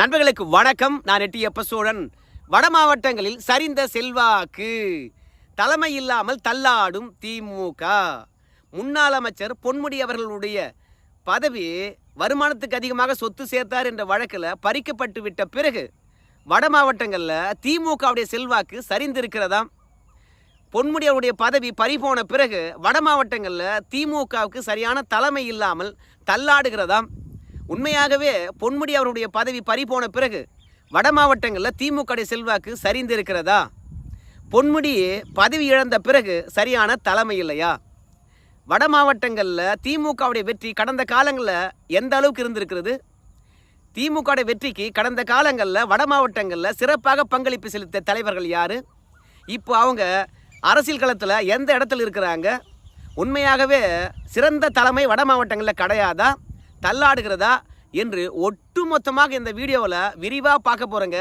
நண்பர்களுக்கு வணக்கம். நான் எட்டியப்ப சோழன் வட மாவட்டங்களில் சரிந்த செல்வாக்கு தலைமை இல்லாமல் தள்ளாடும் திமுக. முன்னாள் அமைச்சர் பொன்முடி அவர்களுடைய பதவி வருமானத்துக்கு அதிகமாக சொத்து சேர்த்தார் என்ற வழக்கில் பறிக்கப்பட்டு விட்ட பிறகு வட மாவட்டங்களில் திமுகவுடைய செல்வாக்கு சரிந்திருக்கிறதாம். பொன்முடி அவருடைய பதவி பறிபோன பிறகு வட மாவட்டங்களில் திமுகவுக்கு சரியான தலைமை இல்லாமல் தள்ளாடுகிறதாம். உண்மையாகவே பொன்முடி அவருடைய பதவி பறிபோன பிறகு வட மாவட்டங்களில் திமுக செல்வாக்கு சரிந்திருக்கிறதா? பொன்முடி பதவி இழந்த பிறகு சரியான தலைமை இல்லையா? வட மாவட்டங்களில் திமுகவுடைய வெற்றி கடந்த காலங்களில் எந்த அளவுக்கு இருந்திருக்கிறது? திமுகவுடைய வெற்றிக்கு கடந்த காலங்களில் வட மாவட்டங்களில் சிறப்பாக பங்களிப்பு செலுத்த தலைவர்கள் யார்? இப்போ அவங்க அரசியல் களத்தில் எந்த இடத்துல இருக்கிறாங்க? உண்மையாகவே சிறந்த தலைமை வட மாவட்டங்களில் கிடையாதா? தள்ளாடுகிறதா என்று ஒட்டுமொத்தமாக இந்த வீடியோவில் விரிவாக பார்க்க போகிறேங்க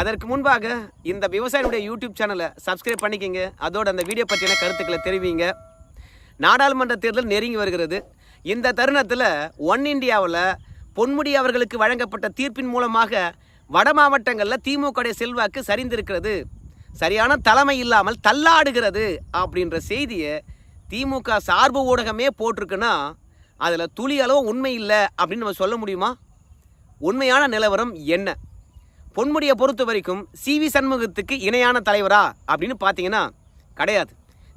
அதற்கு முன்பாக இந்த விவசாயினுடைய யூடியூப் சேனலை சப்ஸ்கிரைப் பண்ணிக்கங்க. அதோட அந்த வீடியோ பற்றின கருத்துக்களை தெரிவிங்க. நாடாளுமன்ற தேர்தல் நெருங்கி வருகிறது. இந்த தருணத்தில் ஒன் இந்தியாவில் பொன்முடி அவர்களுக்கு வழங்கப்பட்ட தீர்ப்பின் மூலமாக வட மாவட்டங்களில் திமுக செல்வாக்கு சரிந்திருக்கிறது. சரியான தலைமை இல்லாமல் தள்ளாடுகிறது அப்படின்ற செய்தியை திமுக சார்பு ஊடகமே போட்டிருக்குன்னா அதில் துளி அளவு உண்மை இல்லை அப்படின்னு நம்ம சொல்ல முடியுமா? உண்மையான நிலவரம் என்ன? பொன்முடியை பொறுத்த வரைக்கும் சிவி சண்முகத்துக்கு இணையான தலைவரா அப்படின்னு பார்த்தீங்கன்னா கிடையாது.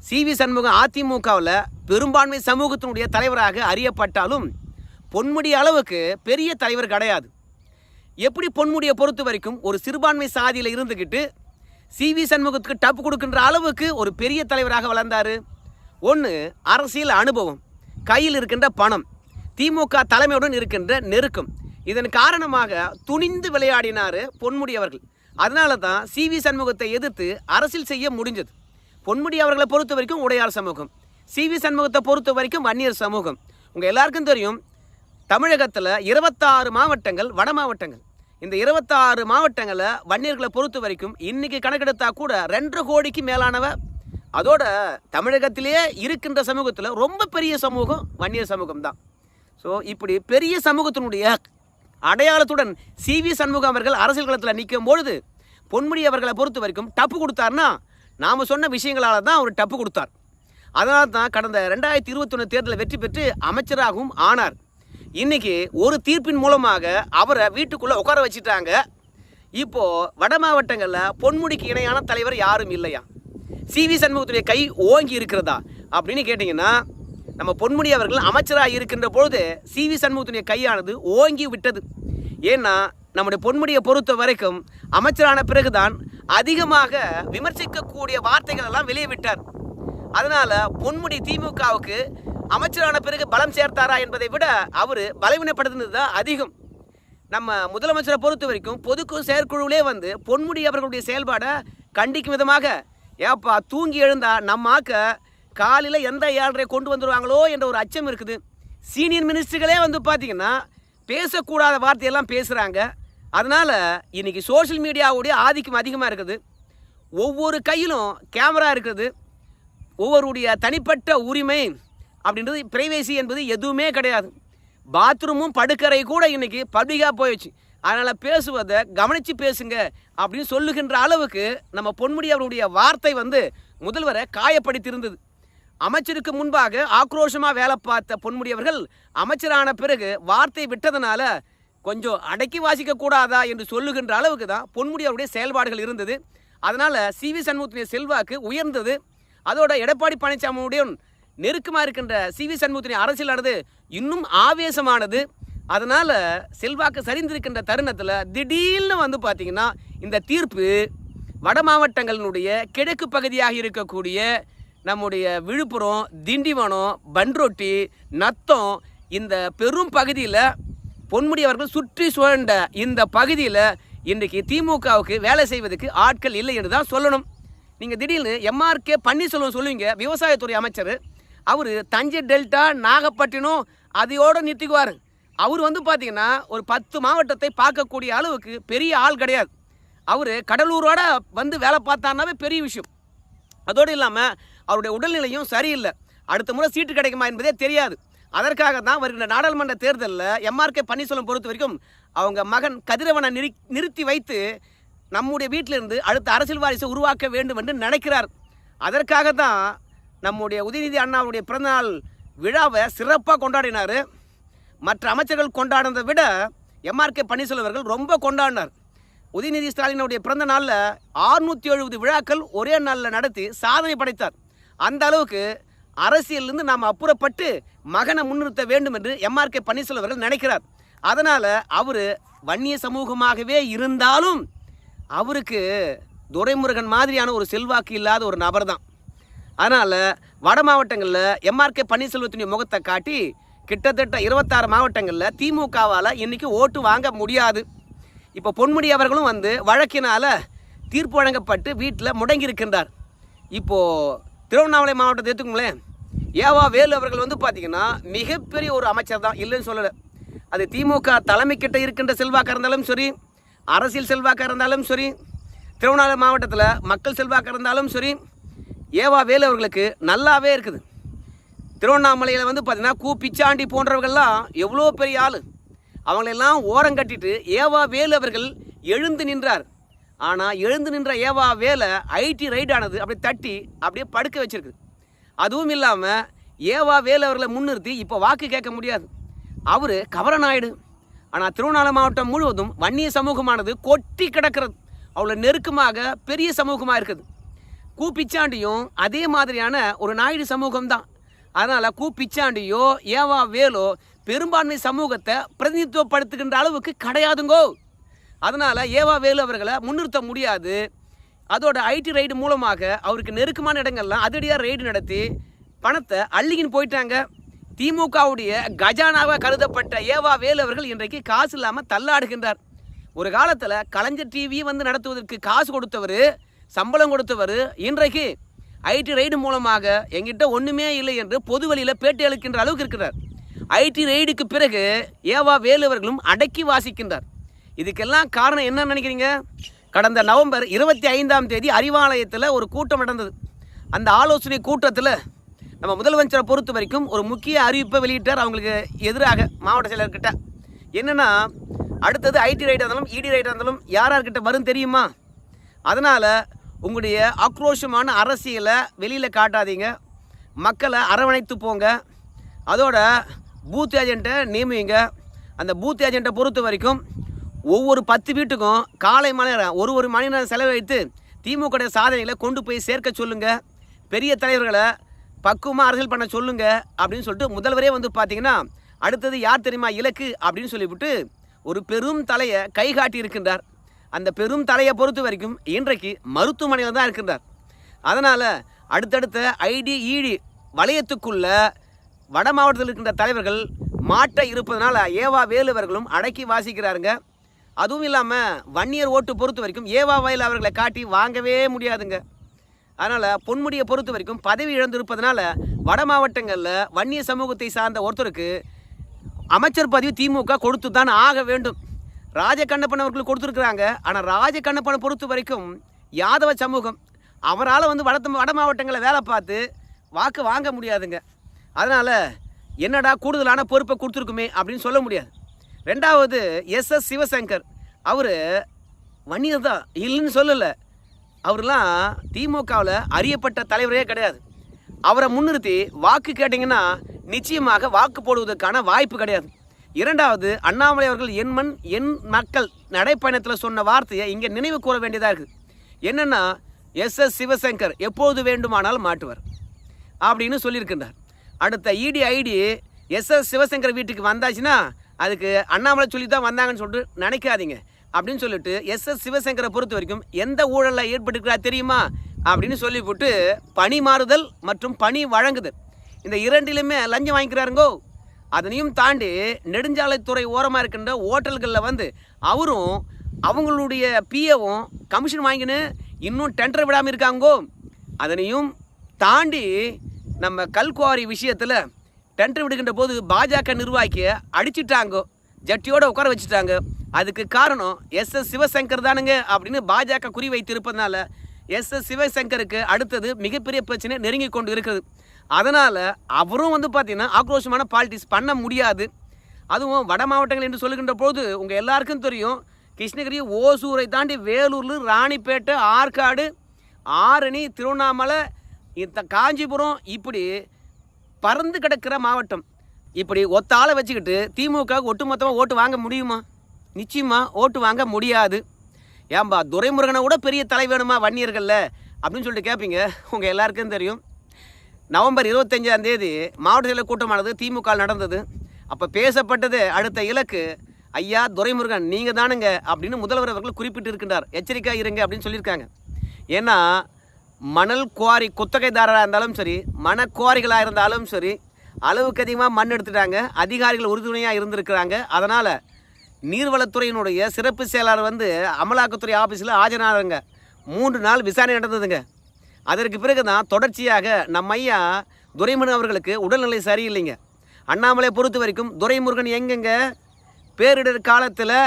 சிவி சண்முகம் அதிமுகவில் பெரும்பான்மை சமூகத்தினுடைய தலைவராக அறியப்பட்டாலும் பொன்முடி அளவுக்கு பெரிய தலைவர் கிடையாது. எப்படி பொன்முடியை பொறுத்த வரைக்கும் ஒரு சிறுபான்மை சாதியில் இருந்துக்கிட்டு சிவி சண்முகத்துக்கு டப்பு கொடுக்கின்ற அளவுக்கு ஒரு பெரிய தலைவராக வளர்ந்தார்? ஒன்று அரசியல் அனுபவம். கையில் இருக்கின்ற பணம். திமுக தலைமையுடன் இருக்கின்ற நெருக்கம். இதன் காரணமாக துணிந்து விளையாடினார் பொன்முடி அவர்கள். அதனால தான் சிவி சண்முகத்தை எதிர்த்து அரசியல் செய்ய முடிஞ்சது. பொன்முடி அவர்களை பொறுத்த வரைக்கும் உடையார் சமூகம். சிவி சண்முகத்தை பொறுத்த வரைக்கும் வன்னியர் சமூகம். உங்கள் எல்லாருக்கும் தெரியும் தமிழகத்தில் இருபத்தாறு மாவட்டங்கள் வட மாவட்டங்கள். இந்த இருபத்தாறு மாவட்டங்களில் வன்னியர்களை பொறுத்த வரைக்கும் இன்றைக்கி கணக்கெடுத்தா கூட ரெண்டு கோடிக்கு மேலானவ அதோட தமிழகத்திலேயே இருக்கின்ற சமூகத்தில் ரொம்ப பெரிய சமூகம் வன்னியர் சமூகம் தான் ஸோ இப்படி பெரிய சமூகத்தினுடைய அடையாளத்துடன் சிவி சண்முகம் அவர்கள் அரசியல் களத்தில் நிற்கும் பொழுது பொன்முடி அவர்களை பொறுத்த வரைக்கும் டப்பு கொடுத்தாருன்னா நாம் சொன்ன விஷயங்களால் தான் அவர் டப்பு கொடுத்தார். அதனால தான் கடந்த ரெண்டாயிரத்தி இருபத்தொன்று தேர்தலில் வெற்றி பெற்று அமைச்சராகவும் ஆனார். இன்றைக்கி ஒரு தீர்ப்பின் மூலமாக அவரை வீட்டுக்குள்ளே உட்கார வச்சுட்டாங்க. இப்போது வட மாவட்டங்களில் பொன்முடிக்கு இணையான தலைவர் யாரும் இல்லையா? சிவி சண்முகத்துடைய கை ஓங்கி இருக்கிறதா அப்படின்னு கேட்டிங்கன்னா நம்ம பொன்முடி அவர்கள் அமைச்சராக இருக்கின்ற பொழுது சிவி சண்முகத்துடைய கையானது ஓங்கி விட்டது. ஏன்னா நம்முடைய பொன்முடியை பொறுத்த வரைக்கும் அமைச்சரான பிறகுதான் அதிகமாக விமர்சிக்கக்கூடிய வார்த்தைகள் எல்லாம் வெளியே விட்டார். அதனால் பொன்முடி திமுகவுக்கு அமைச்சரான பிறகு பலம் சேர்த்தாரா என்பதை விட அவர் பலவீனப்படுத்தினது தான் அதிகம். நம்ம முதலமைச்சரை பொறுத்த வரைக்கும் பொதுக்குழு செயற்குழுவிலே வந்து பொன்முடி அவர்களுடைய செயல்பாடை கண்டிக்கும் விதமாக ஏப்பா தூங்கி எழுந்தா நம்ம ஆக்க காலையில் எந்த ஏழரை கொண்டு வந்துடுவாங்களோ என்ற ஒரு அச்சம் இருக்குது. சீனியர் மினிஸ்டர்களே வந்து பார்த்தீங்கன்னா பேசக்கூடாத வார்த்தையெல்லாம் பேசுகிறாங்க அதனால் இன்றைக்கி சோஷியல் மீடியாவுடைய ஆதிக்கம் அதிகமாக இருக்குது. ஒவ்வொரு கையிலும் கேமரா இருக்குது. ஒவ்வொருடைய தனிப்பட்ட உரிமை அப்படின்றது பிரைவேசி என்பது எதுவுமே கிடையாது. பாத்ரூமும் படுக்கறை கூட இன்றைக்கி பப்ளிக்காக போயிடுச்சு. அதனால் பேசுவதை கவனித்து பேசுங்க அப்படின்னு சொல்லுகின்ற அளவுக்கு நம்ம பொன்முடி அவருடைய வார்த்தை வந்து முதல்வரை காயப்படுத்தியிருந்தது. அமைச்சருக்கு முன்பாக ஆக்ரோஷமாக வேலை பார்த்த பொன்முடி அவர்கள் அமைச்சரான பிறகு வார்த்தை விட்டதனால கொஞ்சம் அடக்கி வாசிக்க கூடாதா என்று சொல்லுகின்ற அளவுக்கு தான் பொன்முடி அவருடைய செயல்பாடுகள் இருந்தது. அதனால் சிவி சண்முகத்தினுடைய செல்வாக்கு உயர்ந்தது. அதோட எடப்பாடி பழனிசாமியுடன் நெருக்கமாக இருக்கின்ற சிவி சண்முகத்தினுடைய அரசியலானது இன்னும் ஆவேசமானது. அதனால் செல்வாக்கு சரிந்திருக்கின்ற தருணத்தில் திடீர்னு வந்து பார்த்தீங்கன்னா இந்த தீர்ப்பு வட மாவட்டங்களினுடைய கிழக்கு பகுதியாக இருக்கக்கூடிய நம்முடைய விழுப்புரம் திண்டிவனம் பன்ரொட்டி நத்தம் இந்த பெரும் பகுதியில் பொன்முடி அவர்கள் சுற்றி சுழண்ட இந்த பகுதியில் இன்றைக்கு திமுகவுக்கு வேலை செய்வதற்கு ஆட்கள் இல்லை என்று தான் சொல்லணும். நீங்கள் திடீர்னு எம்ஆர்கே பன்னீர்செல்வம் சொல்லுவீங்க விவசாயத்துறை அமைச்சர். அவர் தஞ்சை டெல்டா நாகப்பட்டினம் அதையோடு நிறுத்திக்குவார். அவர் வந்து பார்த்தீங்கன்னா ஒரு பத்து மாவட்டத்தை பார்க்கக்கூடிய அளவுக்கு பெரிய ஆள் கிடையாது. அவர் கடலூரோட வந்து வேலை பார்த்தாருனாவே பெரிய விஷயம். அதோடு இல்லாமல் அவருடைய உடல்நிலையும் சரியில்லை. அடுத்த முறை சீட்டு கிடைக்குமா என்பதே தெரியாது. அதற்காக தான் வருகின்ற நாடாளுமன்ற தேர்தலில் எம்ஆர்கே பன்னீர்செல்வம் பொறுத்த வரைக்கும் அவங்க மகன் கதிரவனை நிறு நிறுத்தி வைத்து நம்முடைய வீட்டிலிருந்து அடுத்த அரசியல் வாரிசை உருவாக்க வேண்டும் என்று நினைக்கிறார். அதற்காக தான் நம்முடைய உதயநிதி அண்ணாவுடைய பிறந்தநாள் விழாவை சிறப்பாக கொண்டாடினார். மற்ற அமைச்சர்கள் கொண்டாடினதை விட எம்ஆர்கே பன்னீர்செல்வம் அவர்கள் ரொம்ப கொண்டாடினார். உதயநிதி ஸ்டாலினுடைய பிறந்த நாளில் ஆறுநூற்றி எழுபது விழாக்கள் ஒரே நாளில் நடத்தி சாதனை படைத்தார். அந்த அளவுக்கு அரசியலிருந்து நாம் அப்புறப்பட்டு மகனை முன்னிறுத்த வேண்டும் என்று எம்ஆர்கே பன்னீர்செல்வம் அவர்கள் நினைக்கிறார். அதனால் அவர் வன்னிய சமூகமாகவே இருந்தாலும் அவருக்கு துரைமுருகன் மாதிரியான ஒரு செல்வாக்கு இல்லாத ஒரு நபர் தான் அதனால் வட மாவட்டங்களில் எம்ஆர்கே பன்னீர்செல்வத்தினுடைய முகத்தை காட்டி கிட்டத்தட்ட இருபத்தாறு மாவட்டங்களில் திமுகவால் இன்றைக்கி ஓட்டு வாங்க முடியாது. இப்போ பொன்முடி அவர்களும் வந்து வழக்கினால் தீர்ப்பு வழங்கப்பட்டு வீட்டில் முடங்கியிருக்கின்றார். இப்போது திருவண்ணாமலை மாவட்டத்தை எடுத்துக்கோங்களேன். ஏவா வேலு அவர்கள் வந்து பார்த்திங்கன்னா மிகப்பெரிய ஒரு அமைச்சர் தான் இல்லைன்னு சொல்லலை. அது திமுக தலைமைக்கிட்ட இருக்கின்ற செல்வாக்காக இருந்தாலும் சரி அரசியல் செல்வாக்காக இருந்தாலும் சரி திருவண்ணாமலை மாவட்டத்தில் மக்கள் செல்வாக்காக இருந்தாலும் சரி ஏவா வேலு அவர்களுக்கு நல்லாவே இருக்குது. திருவண்ணாமலையில் வந்து பார்த்தீங்கன்னா கு பிச்சாண்டி போன்றவர்கள்லாம் எவ்வளோ பெரிய ஆள். அவங்களெல்லாம் ஓரம் கட்டிட்டு ஏவா வேலு அவர்கள் எழுந்து நின்றார். ஆனால் எழுந்து நின்ற ஏவா வேலை ஐடி ரைடானது அப்படியே தட்டி அப்படியே படுக்க வச்சிருக்கு. அதுவும் இல்லாமல் ஏவா வேலு அவர்களை முன்னிறுத்தி இப்போ வாக்கு கேட்க முடியாது. அவர் கவரநாயுடு. ஆனால் திருவண்ணாமலை மாவட்டம் முழுவதும் வன்னிய சமூகமானது கொட்டி கிடக்கிறது. அவ்வளோ நெருக்கமாக பெரிய சமூகமாக இருக்குது. கூப்பிச்சாண்டியும் அதே மாதிரியான ஒரு நாயுடு சமூகம் தான் அதனால் கு பிச்சாண்டியோ ஏவா வேலோ பெரும்பான்மை சமூகத்தை பிரதிநிதித்துவப்படுத்துகின்ற அளவுக்கு கிடையாதுங்கோ. அதனால் ஏவா வேலு அவர்களை முன்னிறுத்த முடியாது. அதோட ஐடி ரைடு மூலமாக அவருக்கு நெருக்கமான இடங்கள்லாம் அதிரடியாக ரைடு நடத்தி பணத்தை அள்ளிக்கின்னு போயிட்டாங்க. திமுகவுடைய கஜானாவாக கருதப்பட்ட ஏவா வேலு அவர்கள் இன்றைக்கு காசு இல்லாமல் தள்ளாடுகின்றார். ஒரு காலத்தில் கலைஞர் டிவி வந்து நடத்துவதற்கு காசு கொடுத்தவர் சம்பளம் கொடுத்தவர் இன்றைக்கு ஐடி ரைடு மூலமாக எங்கிட்ட ஒன்றுமே இல்லை என்று பொது வழியில் பேட்டி அளிக்கின்ற அளவுக்கு இருக்கிறார். ஐடி ரைடுக்கு பிறகு ஏவா வேலுவர்களும் அடக்கி வாசிக்கின்றார். இதுக்கெல்லாம் காரணம் என்னன்னு நினைக்கிறீங்க? கடந்த நவம்பர் இருபத்தி ஐந்தாம் தேதி அறிவாலயத்தில் ஒரு கூட்டம் நடந்தது. அந்த ஆலோசனை கூட்டத்தில் நம்ம முதலமைச்சரை பொறுத்த வரைக்கும் ஒரு முக்கிய அறிவிப்பை வெளியிட்டார் அவங்களுக்கு எதிராக மாவட்ட செயலர்கிட்ட. என்னென்னா அடுத்தது ஐடி ரைடாக இருந்தாலும் இடி ரைடாக இருந்தாலும் யார் யார்கிட்ட வரும் தெரியுமா? அதனால் உங்களுடைய ஆக்ரோஷமான அரசியலை வெளியில் காட்டாதீங்க. மக்களை அரவணைத்து போங்க. அதோட பூத் ஏஜெண்ட்டை நியமிங்க. அந்த பூத் ஏஜெண்ட்டை பொறுத்த வரைக்கும் ஒவ்வொரு பத்து வீட்டுக்கும் காலை மணி நேரம் ஒரு ஒரு மணி நேரம் செலவழித்து திமுக சாதனைகளை கொண்டு போய் சேர்க்க சொல்லுங்கள் பெரிய தலைவர்களை பக்குவமாக அரசியல் பண்ண சொல்லுங்கள் அப்படின்னு சொல்லிட்டு முதல்வரே வந்து பார்த்தீங்கன்னா அடுத்தது யார் தெரியுமா இலக்கு அப்படின்னு சொல்லிவிட்டு ஒரு பெரும் தலையை கை காட்டி இருக்கின்றார். அந்த பெரும் தலையை பொறுத்த வரைக்கும் இன்றைக்கு மருத்துவமனையில் தான் இருக்கின்றார். அதனால் அடுத்தடுத்த ஐடி இடி வளையத்துக்குள்ள வட மாவட்டத்தில் இருக்கின்ற தலைவர்கள் மாட்ட இருப்பதனால ஏவா வேலுவர்களும் அடக்கி வாசிக்கிறாருங்க. அதுவும் இல்லாமல் வன்னியர் ஓட்டு பொறுத்த வரைக்கும் ஏவா வயல் அவர்களை காட்டி வாங்கவே முடியாதுங்க. அதனால் பொன்முடியை பொறுத்த வரைக்கும் பதவி இழந்திருப்பதனால வட மாவட்டங்களில் வன்னிய சமூகத்தை சார்ந்த ஒருத்தருக்கு அமைச்சர் பதவி திமுக கொடுத்து தான் ஆக வேண்டும். ராஜகண்ணப்பன் அவர்கள் கொடுத்துருக்குறாங்க. ஆனால் ராஜகண்ணப்பனை பொறுத்த வரைக்கும் யாதவ சமூகம். அவரால் வந்து வட வட மாவட்டங்களில் வேலை பார்த்து வாக்கு வாங்க முடியாதுங்க. அதனால் என்னடா கூடுதலான பொறுப்பை கொடுத்துருக்குமே அப்படின்னு சொல்ல முடியாது. ரெண்டாவது எஸ். எஸ். சிவசங்கர். அவர் வன்னியர் தான். இல்லைன்னு சொல்லலை. அவர்லாம் திமுகவில் அறியப்பட்ட தலைவரே கிடையாது. அவரை முன்னிறுத்தி வாக்கு கேட்டிங்கன்னா நிச்சயமாக வாக்கு போடுவதற்கான வாய்ப்பு கிடையாது. இரண்டாவது அண்ணாமலை அவர்கள் என் மண் என் மக்கள் நடைப்பயணத்தில் சொன்ன வார்த்தையை இங்கே நினைவு கூற வேண்டியதாக இருக்குது என்னென்னா எஸ் எஸ் சிவசங்கர் எப்போது வேண்டுமானாலும் மாட்டுவார் அப்படின்னு சொல்லியிருக்கின்றார். அடுத்த இடி ஐடி எஸ் எஸ் சிவசங்கர் வீட்டுக்கு வந்தாச்சுன்னா அதுக்கு அண்ணாமலை சொல்லி தான் வந்தாங்கன்னு சொல்லிட்டு நினைக்காதீங்க. அப்படின்னு சொல்லிட்டு எஸ் எஸ் சிவசங்கரை பொறுத்த வரைக்கும் எந்த ஊழலில் ஏற்பட்டுக்கிறா தெரியுமா? அப்படின்னு சொல்லிவிட்டு பணி மாறுதல் மற்றும் பணி வழங்குதல். இந்த இரண்டிலுமே லஞ்சம் வாங்கிக்கிறாருங்கோ? அதனையும் தாண்டி நெடுஞ்சாலைத்துறை ஓரமாக இருக்கின்ற ஹோட்டல்களில் வந்து அவரும் அவங்களுடைய பிஏவும் கமிஷன் வாங்கின்னு இன்னும் டெண்டர் விடாமல் இருக்காங்கோ. அதனையும் தாண்டி நம்ம கல்குவாரி விஷயத்தில் டெண்டர் விடுகின்ற போது பாஜக நிர்வாகியை அடிச்சிட்டாங்கோ. ஜட்டியோட உட்கார வச்சுட்டாங்க. அதுக்கு காரணம் எஸ் எஸ் சிவசங்கர் தானுங்க அப்படின்னு பாஜக குறி வைத்திருப்பதனால எஸ் எஸ் சிவசங்கருக்கு அடுத்தது மிகப்பெரிய பிரச்சனை நெருங்கி கொண்டு இருக்குது அதனால் அவரும் வந்து பார்த்திங்கன்னா ஆக்ரோஷமான பாலிடிக்ஸ் பண்ண முடியாது. அதுவும் வட மாவட்டங்கள் என்று சொல்லுகின்ற போது உங்கள் எல்லாருக்கும் தெரியும் கிருஷ்ணகிரி ஓசூரை தாண்டி வேலூரில் ராணிப்பேட்டை ஆற்காடு ஆரணி திருவண்ணாமலை இந்த காஞ்சிபுரம் இப்படி பறந்து கிடக்கிற மாவட்டம். இப்படி ஒத்த ஆளை வச்சுக்கிட்டு திமுக ஒட்டுமொத்தமாக ஓட்டு வாங்க முடியுமா? நிச்சயமாக ஓட்டு வாங்க முடியாது. ஏன்பா துரைமுருகனை கூட பெரிய தலை வேணுமா வன்னியர்கள்ல? அப்படின்னு சொல்லிட்டு கேட்பீங்க உங்கள் எல்லாருக்கும் தெரியும். நவம்பர் இருபத்தஞ்சாம் தேதி மாவட்ட செயலர் கூட்டமானது திமுக நடந்தது. அப்போ பேசப்பட்டது அடுத்த இலக்கு ஐயா துரைமுருகன் நீங்கள் தானுங்க அப்படின்னு முதல்வர் அவர்கள் குறிப்பிட்டு இருக்கின்றார். எச்சரிக்கை இருங்க அப்படின்னு சொல்லியிருக்காங்க. ஏன்னா மணல் குவாரி குத்தகைதாரராக இருந்தாலும் சரி மணக்குவாரிகளாக இருந்தாலும் சரி அளவுக்கு அதிகமாக மண் எடுத்துட்டாங்க. அதிகாரிகள் உறுதுணையாக இருந்திருக்கிறாங்க. அதனால் நீர்வளத்துறையினுடைய சிறப்பு செயலாளர் வந்து அமலாக்கத்துறை ஆஃபீஸில் ஆஜரானாங்க மூன்று நாள் விசாரணை நடந்ததுங்க. அதற்கு பிறகு தான் தொடர்ச்சியாக நம்ம ஐயா துரைமுருகன் அவர்களுக்கு உடல்நிலை சரியில்லைங்க. அண்ணாமலை பொறுத்த வரைக்கும் துரைமுருகன் எங்கெங்க? பேரிடர் காலத்தில்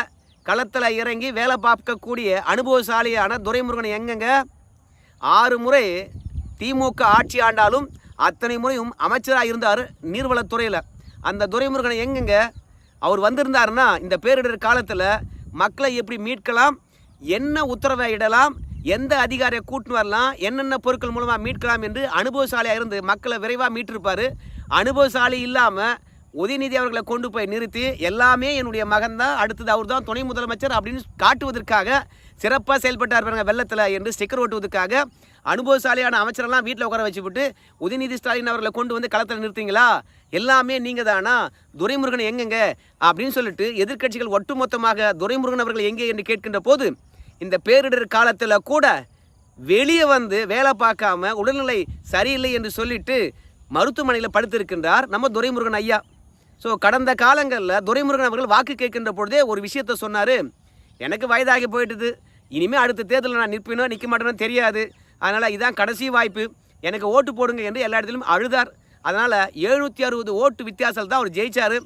களத்தில் இறங்கி வேலை பார்க்கக்கூடிய அனுபவசாலியான துரைமுருகன் எங்கெங்க? ஆறு முறை திமுக ஆட்சி ஆண்டாலும் அத்தனை முறையும் அமைச்சராக இருந்தார் நீர்வளத்துறையில் அந்த துரைமுருகன் எங்கெங்க? அவர் வந்திருந்தாருன்னா இந்த பேரிடர் காலத்தில் மக்களை எப்படி மீட்கலாம்? என்ன உத்தரவை இடலாம்? எந்த அதிகாரியை கூட்டின்னு வரலாம் என்னென்ன பொருட்கள் மூலமாக மீட்கலாம் என்று அனுபவசாலியாக இருந்து மக்களை விரைவாக மீட்டிருப்பார். அனுபவசாலி இல்லாமல் உதயநிதி அவர்களை கொண்டு போய் நிறுத்தி எல்லாமே என்னுடைய மகன் தான் அடுத்தது அவர் தான் துணை முதலமைச்சர் அப்படின்னு காட்டுவதற்காக சிறப்பாக செயல்பட்டார் பாருங்க வெள்ளத்தில் என்று ஸ்டிக்கர் ஓட்டுவதற்காக அனுபவசாலியான அமைச்சரெல்லாம் வீட்டில் உட்கார வச்சுவிட்டு உதயநிதி ஸ்டாலின் அவர்களை கொண்டு வந்து களத்தில் நிறுத்திங்களா? எல்லாமே நீங்கள் தானா துரைமுருகன் எங்கெங்க? அப்படின்னு சொல்லிட்டு எதிர்க்கட்சிகள் ஒட்டுமொத்தமாக துரைமுருகன் அவர்கள் எங்கே என்று கேட்கின்ற போது இந்த பேரிடர் காலத்தில் கூட வெளியே வந்து வேலை பார்க்காம உடல்நிலை சரியில்லை என்று சொல்லிட்டு மருத்துவமனையில் படுத்திருக்கின்றார் நம்ம துரைமுருகன் ஐயா. ஸோ கடந்த காலங்களில் துரைமுருகன் அவர்கள் வாக்கு கேட்கின்ற பொழுதே ஒரு விஷயத்த சொன்னார். எனக்கு வயதாகி போயிட்டுது. இனிமேல் அடுத்த தேர்தலில் நான் நிற்பேனோ நிற்க மாட்டேனோ தெரியாது. அதனால் இதான் கடைசி வாய்ப்பு. எனக்கு ஓட்டு போடுங்க என்று எல்லா இடத்துலையும் அழுதார். அதனால் எழுநூற்றி அறுபது ஓட்டு வித்தியாசத்தில் தான் அவர் ஜெயிச்சார்.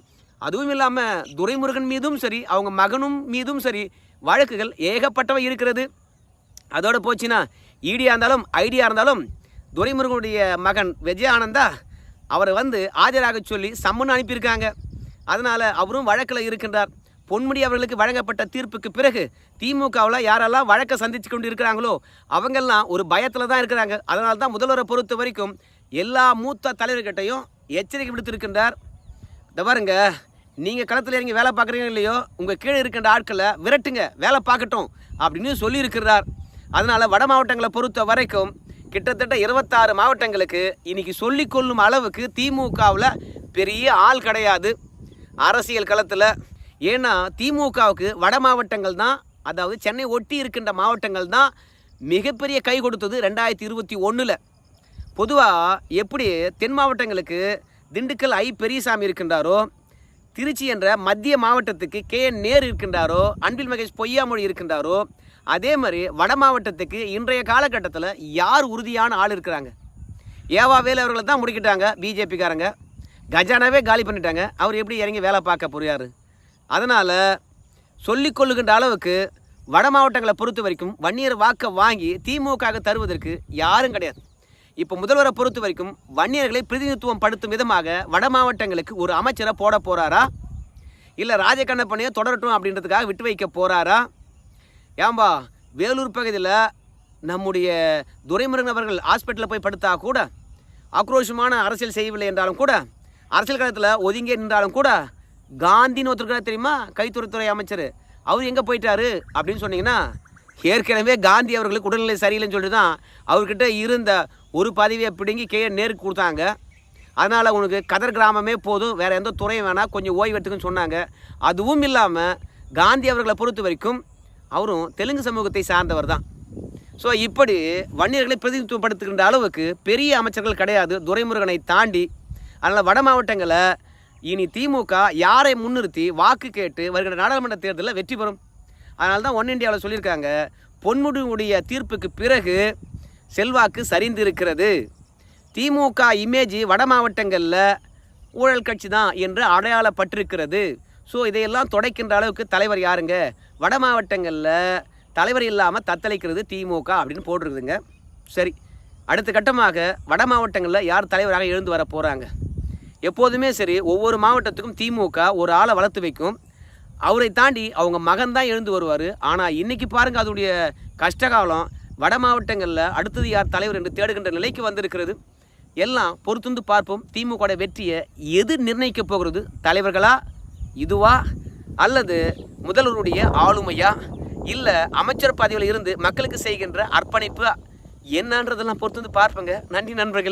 அதுவும் இல்லாமல் துரைமுருகன் மீதும் சரி அவங்க மகனும் மீதும் சரி வழக்குகள் ஏகப்பட்டவை இருக்கிறது. அதோடு போச்சுன்னா ஈடியாக இருந்தாலும் ஐடியா இருந்தாலும் துரைமுருகனுடைய மகன் விஜய் ஆனந்தா அவரை வந்து ஆஜராக சொல்லி சம்மன் அனுப்பியிருக்காங்க. அதனால் அவரும் வழக்கில் இருக்கின்றார். பொன்முடி அவர்களுக்கு வழங்கப்பட்ட தீர்ப்புக்கு பிறகு திமுகவில் யாரெல்லாம் வழக்கை சந்தித்து கொண்டு இருக்கிறாங்களோ அவங்கெல்லாம் ஒரு பயத்தில் தான் இருக்கிறாங்க. அதனால தான் முதல்வரை பொறுத்த வரைக்கும் எல்லா மூத்த தலைவர்கிட்டையும் எச்சரிக்கை விடுத்திருக்கின்றார். இந்த பாருங்க நீங்கள் களத்தில் இறங்கி வேலை பார்க்குறீங்க இல்லையோ உங்கள் கீழே இருக்கின்ற ஆட்களை விரட்டுங்க வேலை பார்க்கட்டும் அப்படின்னு சொல்லியிருக்கிறார். அதனால் வட மாவட்டங்களை பொறுத்த வரைக்கும் கிட்டத்தட்ட இருபத்தாறு மாவட்டங்களுக்கு இன்னைக்கு சொல்லிக்கொள்ளும் அளவுக்கு திமுகவில் பெரிய ஆள் கிடையாது. அரசியல் களத்தில். ஏன்னா திமுகவுக்கு வட மாவட்டங்கள் தான் அதாவது சென்னை ஒட்டி இருக்கின்ற மாவட்டங்கள் தான் மிகப்பெரிய கை கொடுத்தது ரெண்டாயிரத்தி இருபத்தி ஒன்றில் பொதுவாக எப்படி தென் மாவட்டங்களுக்கு திண்டுக்கல் ஐ பெரியசாமி இருக்கின்றாரோ திருச்சி என்ற மத்திய மாவட்டத்துக்கு கே என் நேர் இருக்கின்றாரோ அன்பில் மகேஷ் பொய்யாமொழி இருக்கின்றாரோ அதே மாதிரி வட மாவட்டத்துக்கு இன்றைய காலகட்டத்தில் யார் உறுதியான ஆள் இருக்கிறாங்க? ஏவா வேலை அவர்களை தான் முடிக்கிட்டாங்க பிஜேபிக்காரங்க. கஜானாவே காலி பண்ணிட்டாங்க. அவர் எப்படி இறங்கி வேலை பார்க்க போறாரு? அதனால் சொல்லிக்கொள்ளுகின்ற அளவுக்கு வட மாவட்டங்களை பொறுத்த வரைக்கும் வன்னியர் வாக்கை வாங்கி திமுக தருவதற்கு யாரும் கிடையாது. இப்போ முதல்வரை பொறுத்த வரைக்கும் வன்னியர்களை பிரதிநிதித்துவம் படுத்தும் விதமாக வட மாவட்டங்களுக்கு ஒரு அமைச்சரை போட போகிறாரா இல்லை ராஜகண்ணப்பனையை தொடரட்டும் அப்படின்றதுக்காக விட்டு வைக்க போகிறாரா ஏம்பா வேலூர் பகுதியில் நம்முடைய துரைமுருகன் அவர்கள் ஹாஸ்பிட்டலில் போய் படுத்தா கூட ஆக்ரோஷமான அரசியல் செய்யவில்லை என்றாலும் கூட அரசியல் காலத்தில் ஒதுங்கி நின்றாலும் கூட காந்தின்னு ஒருத்தர் தெரியுமா? கைத்துறைத்துறை அமைச்சர். அவர் எங்கே போயிட்டாரு அப்படின்னு சொன்னீங்கன்னா ஏற்கனவே காந்தி அவர்களுக்கு உடல்நிலை சரியில்லைன்னு சொல்லிட்டு தான் அவர்கிட்ட இருந்த ஒரு பதவியை பிடுங்கி கே நேருக்கு கொடுத்தாங்க. அதனால் உனக்கு கதர் கிராமமே போதும் வேறு எந்த துறையும் வேணால் கொஞ்சம் ஓய்வு எடுத்துக்குன்னு சொன்னாங்க. அதுவும் இல்லாமல் காந்தி அவர்களை பொறுத்த வரைக்கும் அவரும் தெலுங்கு சமூகத்தை சார்ந்தவர் தான். ஸோ இப்படி வன்னியர்களை பிரதிநிதித்துவப்படுத்துகின்ற அளவுக்கு பெரிய அமைச்சர்கள் கிடையாது. துரைமுருகனை தாண்டி அதனால் வட மாவட்டங்களை இனி திமுக யாரை முன்னிறுத்தி வாக்கு கேட்டு வருகிற நாடாளுமன்ற தேர்தலில் வெற்றி பெறும்? அதனால தான் ஒன் இந்தியாவில் சொல்லியிருக்காங்க பொன்முடியுடைய தீர்ப்புக்கு பிறகு செல்வாக்கு சரிந்திருக்கிறது. திமுக இமேஜ் வட மாவட்டங்களில் ஊழல் கட்சி தான் என்று அடையாளப்பட்டிருக்கிறது. ஸோ இதையெல்லாம் துடைக்கின்ற அளவுக்கு தலைவர் யாருங்க? வட மாவட்டங்களில் தலைவர் இல்லாமல் தத்தளிக்கிறது திமுக அப்படின்னு போட்டிருக்குதுங்க. சரி அடுத்த கட்டமாக வட மாவட்டங்களில் யார் தலைவராக எழுந்து வர போகிறாங்க எப்போதுமே சரி ஒவ்வொரு மாவட்டத்துக்கும் திமுக ஒரு ஆளை வளர்த்து வைக்கும். அவரை தாண்டி அவங்க மகன் தான் எழுந்து வருவார். ஆனால் இன்றைக்கி பாருங்கள் அதோடைய கஷ்டகாலம். வட மாவட்டங்களில் அடுத்தது யார் தலைவர் என்று தேடுகின்ற நிலைக்கு வந்திருக்கிறது. எல்லாம் பொறுத்துந்து பார்ப்போம். திமுக வெற்றியை எது நிர்ணயிக்க போகிறது? தலைவர்களா? இதுவா? அல்லது முதல்வருடைய ஆளுமையா? இல்லை அமைச்சர் பதவியில் இருந்து மக்களுக்கு செய்கின்ற அர்ப்பணிப்பு என்னன்றதெல்லாம் பொறுத்து வந்து பார்ப்பங்க. நன்றி நண்பர்கள்.